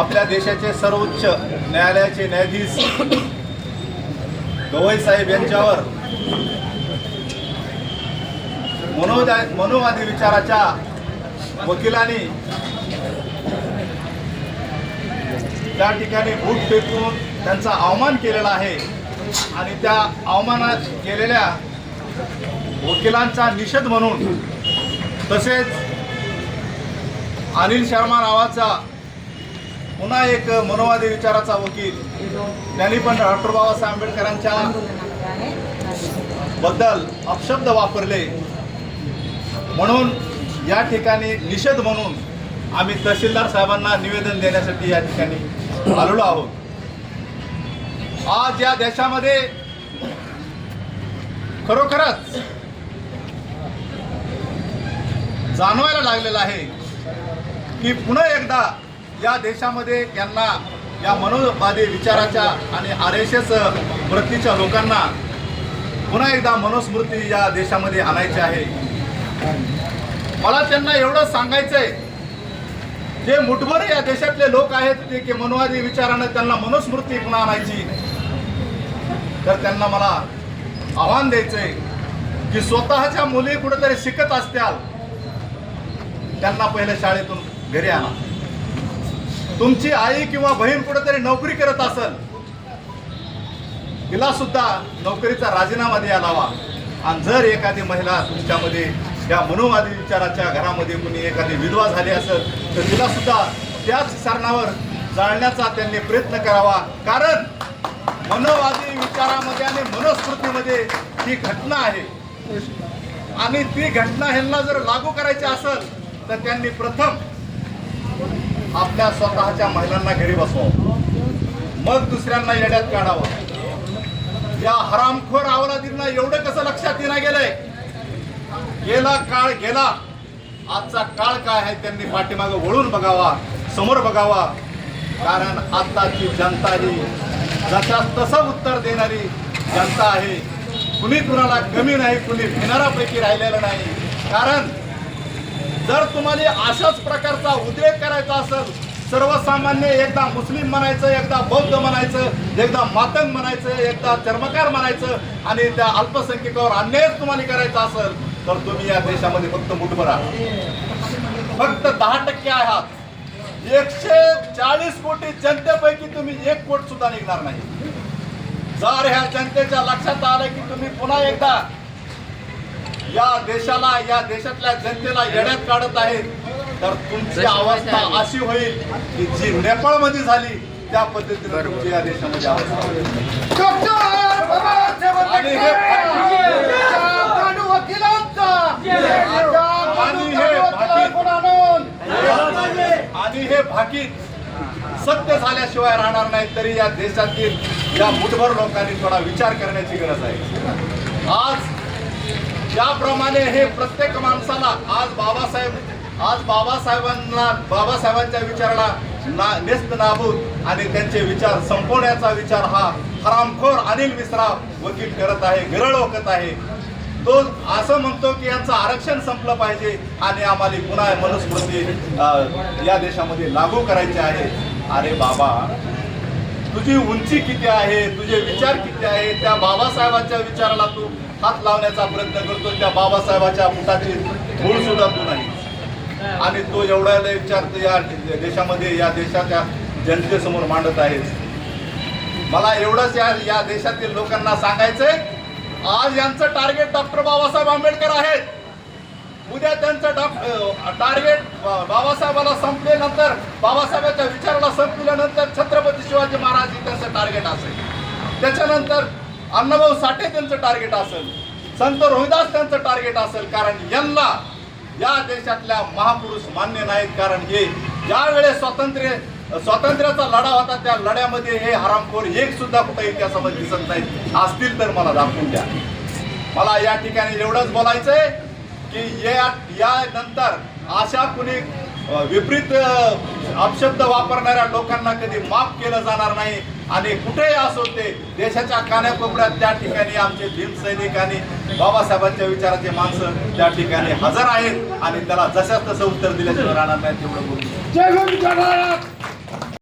आपल्या देशाचे सर्वोच्च न्यायालयाचे न्यायाधीश गवई साहेब यांच्यावर मनोदा मनोवादी विचाराच्या वकिलांनी त्या ठिकाणी बूट फेकून त्यांचा अवमान केलेला आहे आणि त्या अवमानात केलेल्या वकिलांचा निषेध म्हणून तसेच अनिल शर्मा नावाचा पुन्हा एक मनोवादी विचाराचा वकील. त्यांनी पण डॉक्टर बाबासाहेब आंबेडकरांच्या बद्दल अपशब्द वापरले. म्हणून या ठिकाणी निषेध म्हणून आम्ही तहसीलदार साहेबांना निवेदन देण्यासाठी या ठिकाणी आलेलो आहोत. आज या देशामध्ये खरोखरच जाणवायला लागलेलं आहे की पुन्हा एकदा या देशामध्ये यांना या मनोवादी विचाराच्या आणि आर एस एस वृत्तीच्या लोकांना पुन्हा एकदा मनुस्मृती या देशामध्ये आणायची आहे. मला त्यांना एवढं सांगायचंय जे मुठभर या देशातले लोक आहेत ते की मनोवादी विचारानं त्यांना मनुस्मृती पुन्हा आणायची. तर त्यांना मला आव्हान द्यायचंय की स्वतःच्या मुली कुठेतरी शिकत असत्याल त्यांना पहिले शाळेतून घरी आणा. तुमची आई किंवा बहीण कुठेतरी नोकरी करत असेल तिला सुद्धा नोकरीचा राजीनामा द्यायला हवा आणि जर एखादी महिला तुमच्यामध्ये या मनोवादी विचाराच्या घरामध्ये कुणी एखादी विधवा झाली असेल तर तिला सुद्धा त्याच सरणावर जाळण्याचा त्यांनी प्रयत्न करावा. कारण मनोवादी विचारामध्ये आणि मनस्मृतीमध्ये ही घटना आहे. आणि ती घटना ह्यांना जर लागू करायची असेल तर त्यांनी प्रथम आपल्या स्वतःच्या महिलांना घरी बसवावं मग दुसऱ्यांना येड्यात काढावं. या हरामखोर अवलादींना एवढं कसं लक्षात येणार गेलंय? गेला काळ गेला. आजचा काळ काय आहे त्यांनी पाठीमागं वळून बघावा समोर बघावा. कारण आताची जनता ही जशा तसं उत्तर देणारी जनता आहे. कुणी कुणाला कमी नाही कुणी भिनारापैकी राहिलेलं नाही. कारण जर तुम्हाला अशाच प्रकारचा उद्रेक करायचा असेल सर्वसामान्य एकदा मुस्लिम म्हणायचं एकदा बौद्ध म्हणायचं एकदा मातंग म्हणायचं एकदा चर्मकार म्हणायचं आणि त्या अल्पसंख्यकावर अन्यायच तुम्हाला करायचा असेल तर तुम्ही या देशामध्ये फक्त मुठभर आहात. फक्त दहा टक्के आहात. एकशे चाळीस कोटी जनतेपैकी तुम्ही एक कोट सुद्धा निघणार नाही. जर ह्या जनतेच्या लक्षात आलं की तुम्ही पुन्हा एकदा या देशाला या देशातल्या जनतेला येण्यात काढत आहेत. तर तुमची अवस्था अशी होईल की जी नेपाळमध्ये झाली त्या पद्धतीने तुमची या देशामध्ये अवस्था होईल. आणि हे हे भाकीत सत्य झाल्याशिवाय राहणार नाही तरी या देशातील या मुठभर लोकांनी थोडा विचार करण्याची गरज आहे. ज्याप्रमाणे हे प्रत्येक माणसाला आज बाबासाहेब आज बाबासाहेबांना बाबासाहेबांच्या विचाराला ना नेस्त नाबूद आणि त्यांचे विचार संपवण्याचा विचार हा हरामखोर अनिल मिश्रा वकील करत आहे गिरळ ओकत आहे. तो असं म्हणतो की यांचं आरक्षण संपलं पाहिजे आणि आम्हाला पुन्हा मनुस्मृती या देशामध्ये लागू करायची आहे. अरे बाबा तुझी उंची किती आहे? तुझे विचार किती आहे त्या बाबासाहेबांच्या विचाराला तू हात लावण्याचा प्रयत्न करतो त्या बाबासाहेबाच्या मुठाची धूळ सुद्धा तू नाही. आणि तो एवढा विचार तू या देशामध्ये या देशाच्या जनतेसमोर मांडत आहेस. मला एवढंच या या देशातील लोकांना सांगायचंय आज यांचं टार्गेट डॉक्टर बाबासाहेब आंबेडकर आहेत. उद्या त्यांचं डॉक्टर टार्गेट बाबासाहेबाला संपल्यानंतर बाबासाहेबांच्या विचाराला संपल्यानंतर छत्रपती शिवाजी महाराज हे त्यांचं टार्गेट असेल. त्याच्यानंतर अण्णाभाऊ साठे त्यांचं टार्गेट असेल. संत रोहिदास त्यांचं टार्गेट असेल. कारण यांना या देशातल्या महापुरुष मान्य नाहीत. कारण हे ज्यावेळेस स्वातंत्र्य स्वातंत्र्याचा लढा होता त्या लढ्यामध्ये हे हरामखोर एक सुद्धा कुठे इतिहासामध्ये दिसत नाहीत. असतील तर मला दाखवून द्या. मला या ठिकाणी एवढंच बोलायचंय की या या नंतर अशा कुणी विपरीत अपशब्द वापरणाऱ्या लोकांना कधी माफ केलं जाणार नाही. आणि कुठेही असो ते देशाच्या कानाकोपऱ्यात त्या ठिकाणी आमचे भीमसैनिक आणि बाबासाहेबांच्या विचाराचे माणसं त्या ठिकाणी हजर आहेत. आणि त्याला जशाच तसं उत्तर दिल्याशिवाय राहणार नाही तेवढं बोलू.